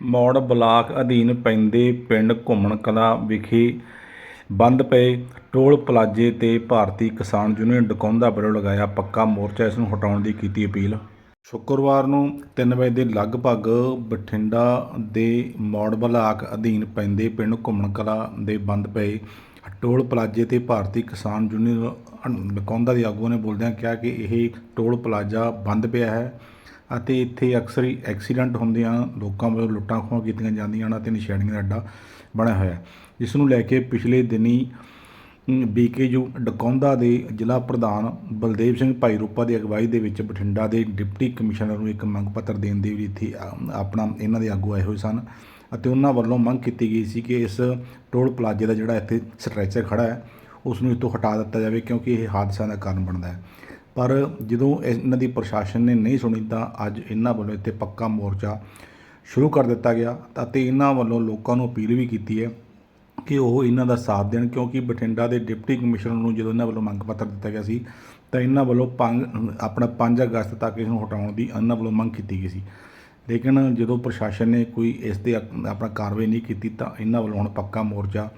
ਮੌੜ block ਅਧੀਨ ਪੈਂਦੇ ਪਿੰਡ ਘੁੰਮਣ ਕਲਾਂ ਵਿਖੇ ਬੰਦ ਪਏ। ਟੋਲ ਪਲਾਜ਼ੇ ਤੇ ਭਾਰਤੀ ਕਿਸਾਨ ਯੂਨੀਅਨ ਡਕੌਂਦਾ ਵੱਲੋਂ ਲਗਾਇਆ ਪੱਕਾ ਮੋਰਚਾ, ਇਸ ਨੂੰ ਹਟਾਉਣ ਦੀ ਕੀਤੀ ਅਪੀਲ। ਸ਼ੁੱਕਰਵਾਰ ਨੂੰ 3 ਵਜੇ ਦੇ ਲਗਭਗ ਬਠਿੰਡਾ ਦੇ ਮੌੜ ਬਲਾਕ ਅਧੀਨ ਪੈਂਦੇ ਪਿੰਡ ਘੁੰਮਣ ਕਲਾਂ ਦੇ ਬੰਦ ਪਏ। ਟੋਲ ਪਲਾਜ਼ੇ ਤੇ ਭਾਰਤੀ ਕਿਸਾਨ ਯੂਨੀਅਨ ਡਕੌਂਦਾ ਦੇ ਆਗੂਆਂ ਨੇ ਬੋਲਦਿਆਂ ਕਿਹਾ ਕਿ ਇਹ ਟੋਲ ਪਲਾਜ਼ਾ ਬੰਦ ਪਿਆ ਹੈ। ਅਤੇ ਇੱਥੇ ਅਕਸਰ ਹੀ ਐਕਸੀਡੈਂਟ ਹੁੰਦੇ ਹਨ ਲੋਕਾਂ ਵੱਲੋਂ ਲੁੱਟਾਂ ਖੋਹਾਂ ਕੀਤੀਆਂ ਜਾਂਦੀਆਂ ਹਨ ਅਤੇ ਨਿਸ਼ਾਨੀਆਂ ਦਾ ਅੱਡਾ ਬਣਿਆ ਹੋਇਆ ਜਿਸ ਨੂੰ ਲੈ ਕੇ ਪਿਛਲੇ ਦਿਨੀ ਬੀਕੇਯੂ ਡਕੌਂਦਾ ਦੇ ਜ਼ਿਲ੍ਹਾ ਪ੍ਰਧਾਨ ਬਲਦੇਵ ਸਿੰਘ ਭਾਈ ਰੂਪਾ ਦੀ ਅਗਵਾਈ ਦੇ ਵਿੱਚ ਬਠਿੰਡਾ ਦੇ ਡਿਪਟੀ ਕਮਿਸ਼ਨਰ ਨੂੰ ਇੱਕ ਮੰਗ ਪੱਤਰ ਦੇਣ ਦੇ ਵੀ ਇੱਥੇ ਆਪਣਾ, ਇਹਨਾਂ ਦੇ ਆਗੂ ਆਏ ਹੋਏ ਸਨ ਅਤੇ ਉਹਨਾਂ ਵੱਲੋਂ ਮੰਗ ਕੀਤੀ ਗਈ ਸੀ ਕਿ ਇਸ ਟੋਲ ਪਲਾਜ਼ੇ ਦਾ ਜਿਹੜਾ ਇੱਥੇ ਸਟ੍ਰੈਚਰ ਖੜਾ ਹੈ, ਉਸ ਨੂੰ ਇੱਥੋਂ ਹਟਾ ਦਿੱਤਾ ਜਾਵੇ ਕਿਉਂਕਿ ਇਹ ਹਾਦਸਿਆਂ ਦਾ ਕਾਰਨ ਬਣਦਾ ਹੈ। ਪਰ ਜਦੋਂ ਇਹਨਾਂ ਦੀ ਪ੍ਰਸ਼ਾਸਨ ਨੇ ਨਹੀਂ ਸੁਣੀ ਤਾਂ ਅੱਜ ਇਹਨਾਂ ਵੱਲੋਂ ਇੱਥੇ ਪੱਕਾ ਮੋਰਚਾ ਸ਼ੁਰੂ ਕਰ ਦਿੱਤਾ ਗਿਆ ਅਤੇ ਇਹਨਾਂ ਵੱਲੋਂ ਲੋਕਾਂ ਨੂੰ ਅਪੀਲ ਵੀ ਕੀਤੀ ਹੈ ਕਿ ਉਹ ਇਹਨਾਂ ਦਾ ਸਾਥ ਦੇਣ ਕਿਉਂਕਿ ਬਠਿੰਡਾ ਦੇ ਡਿਪਟੀ ਕਮਿਸ਼ਨਰ ਨੂੰ ਜਦੋਂ ਇਹਨਾਂ ਵੱਲੋਂ ਮੰਗ ਪੱਤਰ ਦਿੱਤਾ ਗਿਆ ਸੀ ਤਾਂ ਇਹਨਾਂ ਵੱਲੋਂ ਪੰਜ ਆਪਣਾ 5 ਅਗਸਤ ਤੱਕ ਇਸ ਨੂੰ ਹਟਾਉਣ ਦੀ ਇਹਨਾਂ ਵੱਲੋਂ ਮੰਗ ਕੀਤੀ ਗਈ ਸੀ। ਲੇਕਿਨ ਜਦੋਂ ਪ੍ਰਸ਼ਾਸਨ ਨੇ ਕੋਈ ਇਸ ਤੇ ਆਪਣਾ ਕਾਰਵਾਈ ਨਹੀਂ ਕੀਤੀ ਤਾਂ ਇਹਨਾਂ ਵੱਲੋਂ ਹੁਣ ਪੱਕਾ ਮੋਰਚਾ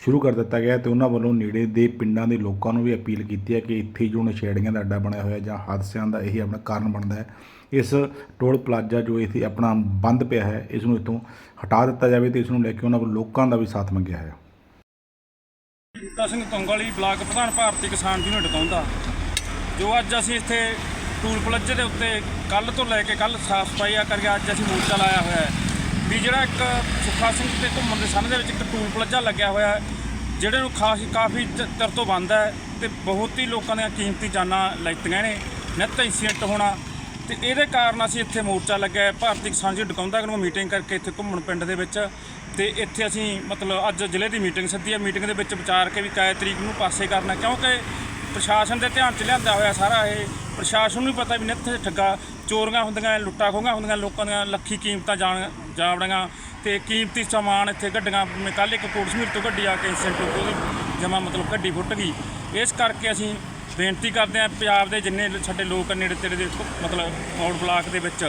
ਸ਼ੁਰੂ ਕਰ ਦਿੱਤਾ ਗਿਆ ਤੇ ਉਹਨਾਂ ਵੱਲੋਂ ਨੇੜੇ ਦੇ ਪਿੰਡਾਂ ਦੇ ਲੋਕਾਂ ਨੂੰ ਵੀ ਅਪੀਲ ਕੀਤੀ ਹੈ ਕਿ ਇੱਥੇ ਜੋ ਨਸ਼ੇੜੀਆਂ ਦਾ ਅੱਡਾ ਬਣਿਆ ਹੋਇਆ ਜਾਂ ਹਾਦਸਿਆਂ ਦਾ ਇਹ ਆਪਣਾ ਕਾਰਨ ਬਣਦਾ ਹੈ। ਇਸ ਟੋਲ ਪਲਾਜ਼ਾ ਜੋ ਇੱਥੇ ਆਪਣਾ ਬੰਦ ਪਿਆ ਹੈ, ਇਸ ਨੂੰ ਇੱਥੋਂ ਹਟਾ ਦਿੱਤਾ ਜਾਵੇ ਤੇ ਇਸ ਨੂੰ ਲੈ ਕੇ ਉਹਨਾਂ ਵੱਲੋਂ ਲੋਕਾਂ ਦਾ ਵੀ ਸਾਥ ਮੰਗਿਆ ਹੈ। ਬੂਟਾ ਸਿੰਘ ਤੁੰਗਲੀ ਬਲਾਕ ਪ੍ਰਧਾਨ ਭਾਰਤੀ ਕਿਸਾਨ ਯੂਨੀਅਨ ਡਕਾਉਂਦਾ ਜੋ ਅੱਜ ਅਸੀਂ ਇੱਥੇ ਟੂਲ ਪਲਾਜੇ ਦੇ ਉੱਤੇ ਕੱਲ ਤੋਂ ਲੈ ਕੇ ਕੱਲ ਸਾਫ਼ ਸਫ਼ਾਈ ਆ ਕਰਕੇ ਅੱਜ ਅਸੀਂ ਮੋਰਚਾ ਲਾਇਆ ਹੋਇਆ ਹੈ। ਵੀ ਜਿਹੜਾ ਇੱਕ ਸੁੱਖਾ ਸਿੰਘ ਤੇ ਘੁੰਮਣ ਦੇ ਸਾਹਮਣੇ ਦੇ ਵਿੱਚ ਇੱਕ ਟੂਲ ਪਲੱਜਾ ਲੱਗਿਆ ਹੋਇਆ ਹੈ, ਜਿਹੜੇ ਨੂੰ ਖਾਸ ਕਾਫੀ ਤਰ ਤੋਂ ਬੰਦ ਹੈ ਤੇ ਬਹੁਤ ਹੀ ਲੋਕਾਂ ਦੀਆਂ ਕੀਮਤੀ ਜਾਨਾਂ ਲੈਤੀਆਂ ਨੇ, ਨਿੱਤ ਇੰਸੀਡੈਂਟ ਹੋਣਾ ਤੇ ਇਹਦੇ ਕਾਰਨ ਅਸੀਂ ਇੱਥੇ ਮੋਰਚਾ ਲੱਗਿਆ ਭਾਰਤੀ ਕਿਸਾਨ ਜੀ ਡਕਾਉਂਦਾ ਨੂੰ ਮੀਟਿੰਗ ਕਰਕੇ ਇੱਥੇ ਘੁੰਮਣ ਪਿੰਡ ਦੇ ਵਿੱਚ ਤੇ ਇੱਥੇ ਅਸੀਂ ਮਤਲਬ ਅੱਜ ਜ਼ਿਲ੍ਹੇ ਦੀ ਮੀਟਿੰਗ ਸੱਦੀ ਹੈ। ਮੀਟਿੰਗ ਦੇ ਵਿੱਚ ਵਿਚਾਰ ਕੇ ਵੀ ਕਾਇ ਤਰੀਕ ਨੂੰ ਪਾਸੇ ਕਰਨਾ ਕਿਉਂਕਿ ਪ੍ਰਸ਼ਾਸਨ ਦੇ ਧਿਆਨ 'ਚ ਲਿਆਂਦਾ ਹੋਇਆ ਸਾਰਾ ਇਹ, ਪ੍ਰਸ਼ਾਸਨ ਨੂੰ ਵੀ ਪਤਾ ਵੀ ਨਿੱਥੇ ਠੱਗਾ ਚੋਰੀਆਂ ਹੁੰਦੀਆਂ, ਲੁੱਟਾਂ ਖੋਹਾਂ ਹੁੰਦੀਆਂ, ਲੋਕਾਂ ਦੀਆਂ ਲੱਖੀ ਕੀਮਤਾਂ ਜਾਣ ਜਾਵੜੀਆਂ ਤੇ ਕੀਮਤੀ ਸਮਾਨ ਇੱਥੇ ਗੱਡੀਆਂ ਮੈਂ ਕੱਲ੍ਹ ਇੱਕ ਕੋਟਸ਼ਮੀਰ ਤੋਂ ਗੱਡੀ ਆ ਕੇ ਸੈਂਟਰ ਤੋਂ ਜਮਾ ਮਤਲਬ ਗੱਡੀ ਫੁੱਟ ਗਈ। ਇਸ ਕਰਕੇ ਅਸੀਂ ਬੇਨਤੀ ਕਰਦੇ ਹਾਂ ਪੰਜਾਬ ਦੇ ਜਿੰਨੇ ਸਾਡੇ ਲੋਕ ਨੇੜੇ ਤੇੜੇ ਦੇ ਮਤਲਬ ਮੌੜ ਬਲਾਕ ਦੇ ਵਿੱਚ,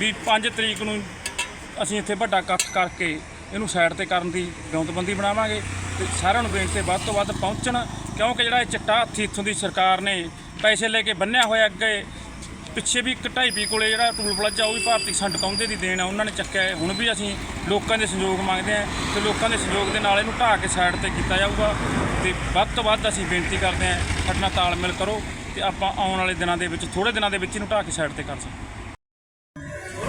ਵੀ 5 ਤਰੀਕ ਨੂੰ ਅਸੀਂ ਇੱਥੇ ਵੱਡਾ ਇਕੱਠ ਕਰਕੇ ਇਹਨੂੰ ਸਾਈਡ ਤੇ ਕਰਨ ਦੀ ਵਿਉਂਤਬੰਦੀ ਬਣਾਵਾਂਗੇ ਤੇ ਸਾਰਿਆਂ ਨੂੰ ਬੇਨਤੀ ਵੱਧ ਤੋਂ ਵੱਧ ਪਹੁੰਚਣ, ਕਿਉਂਕਿ ਜਿਹੜਾ ਇਹ ਚਿੱਟਾ ਹੱਥੀ ਇੱਥੋਂ ਦੀ ਸਰਕਾਰ ਨੇ ਪੈਸੇ ਲੈ ਕੇ ਬੰਨਿਆ ਹੋਇਆ ਅੱਗੇ ਪਿੱਛੇ ਵੀ ਇੱਕ ਢਾਈ ਪੀ ਕੋਲੇ ਜਿਹੜਾ ਟੂਲ ਪਲਾਜ਼ਾ, ਉਹ ਵੀ ਭਾਰਤੀ ਸੰਡ ਕੌਂਦੇ ਦੀ ਦੇਣ ਆ, ਉਹਨਾਂ ਨੇ ਚੱਕਿਆ ਹੈ। ਹੁਣ ਵੀ ਅਸੀਂ ਲੋਕਾਂ ਦੇ ਸਹਿਯੋਗ ਮੰਗਦੇ ਹਾਂ ਤੇ ਲੋਕਾਂ ਦੇ ਸਹਿਯੋਗ ਦੇ ਨਾਲ ਇਹਨੂੰ ਢਾਹ ਕੇ ਸਾਈਡ ਤੇ ਕੀਤਾ ਜਾਊਗਾ ਤੇ ਵੱਧ ਤੋਂ ਵੱਧ ਅਸੀਂ ਬੇਨਤੀ ਕਰਦੇ ਹਾਂ ਸਾਡੇ ਨਾਲ ਤਾਲਮੇਲ ਕਰੋ ਤੇ ਆਪਾਂ ਆਉਣ ਵਾਲੇ ਦਿਨਾਂ ਦੇ ਵਿੱਚ ਥੋੜੇ ਦਿਨਾਂ ਦੇ ਵਿੱਚ ਇਹਨੂੰ ਢਾਹ ਕੇ ਸਾਈਡ ਤੇ ਕਰ ਸਕਦੇ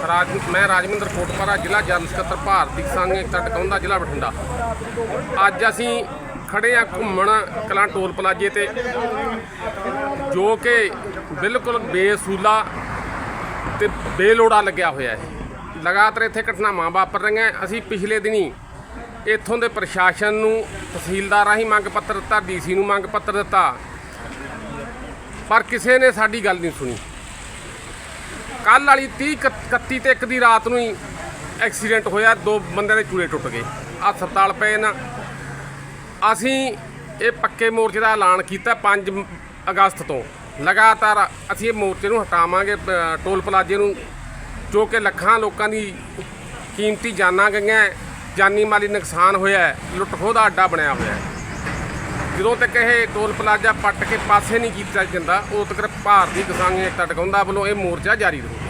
ਰਾਜ, ਮੈਂ ਰਾਜਵਿੰਦਰ ਕੋਟਪਾਰਾ, ਜ਼ਿਲ੍ਹਾ ਜਨਰਲ ਸਕੱਤਰ, ਭਾਰਤੀ ਕਿਸਾਨ ਏਕਤਾ ਟਕਾਉਂਦਾ ਜ਼ਿਲ੍ਹਾ ਬਠਿੰਡਾ। ਅੱਜ ਅਸੀਂ ਖੜੇ ਆ ਘੁੰਮਣ ਕਲਾਂ ਟੋਲ ਪਲਾਜੇ ਤੇ, ਜੋ ਕਿ ਬਿਲਕੁਲ ਬੇਸੂਲਾ ਤੇ ਬੇਲੋੜਾ ਲੱਗਿਆ ਹੋਇਆ ਹੈ। ਲਗਾਤਾਰ ਇੱਥੇ ਘਟਨਾਵਾਂ ਵਾਪਰ ਰਹੀਆਂ ਅਸੀਂ ਪਿਛਲੇ ਦਿਨੀ ਇੱਥੋਂ ਦੇ ਪ੍ਰਸ਼ਾਸਨ ਨੂੰ, ਤਹਿਸੀਲਦਾਰ ਰਾਹੀਂ ਮੰਗ ਪੱਤਰ ਦਿੱਤਾ, ਡੀਸੀ ਨੂੰ ਮੰਗ ਪੱਤਰ ਦਿੱਤਾ, ਪਰ ਕਿਸੇ ਨੇ ਸਾਡੀ ਗੱਲ ਨਹੀਂ ਸੁਣੀ। ਕੱਲ ਵਾਲੀ 30 ਇਕੱਤ- 31 ਤੇ 1 ਦੀ ਰਾਤ ਨੂੰ ਹੀ ਐਕਸੀਡੈਂਟ ਹੋਇਆ, ਦੋ ਬੰਦਿਆਂ ਦੇ ਚੂਲੇ ਟੁੱਟ ਗਏ। ਹਸਪਤਾਲ ਪਏ ਨਾ ਅਸੀਂ ਇਹ ਪੱਕੇ ਮੋਰਚੇ ਦਾ ਐਲਾਨ ਕੀਤਾ 5 ਅਗਸਤ ਤੋਂ। ਲਗਾਤਾਰ ਅਸੀਂ ਇਹ ਮੋਰਚੇ ਨੂੰ ਹਟਾਵਾਂਗੇ ਟੋਲ ਪਲਾਜ਼ੇ ਨੂੰ ਜੋ ਕਿ ਲੱਖਾਂ ਲੋਕਾਂ ਦੀ ਕੀਮਤੀ ਜਾਨਾਂ ਗਈਆਂ ਜਾਨੀ ਮਾਲੀ ਨੁਕਸਾਨ ਹੋਇਆ ਹੈ, ਲੁੱਟ ਖੋਹ ਦਾ ਅੱਡਾ ਬਣਿਆ ਹੋਇਆ ਜਦੋਂ ਤੱਕ ਇਹ ਟੋਲ ਪਲਾਜ਼ਾ ਪੱਟ ਕੇ ਪਾਸੇ ਨਹੀਂ ਕੀਤਾ ਜਾਂਦਾ ਉਦੋਂ ਤੱਕ ਭਾਰਤੀ ਕਿਸਾਨ ਏਕਤਾ ਟਕਾਉਂਦਾ ਵੱਲੋਂ ਇਹ ਮੋਰਚਾ ਜਾਰੀ ਰਹੂ।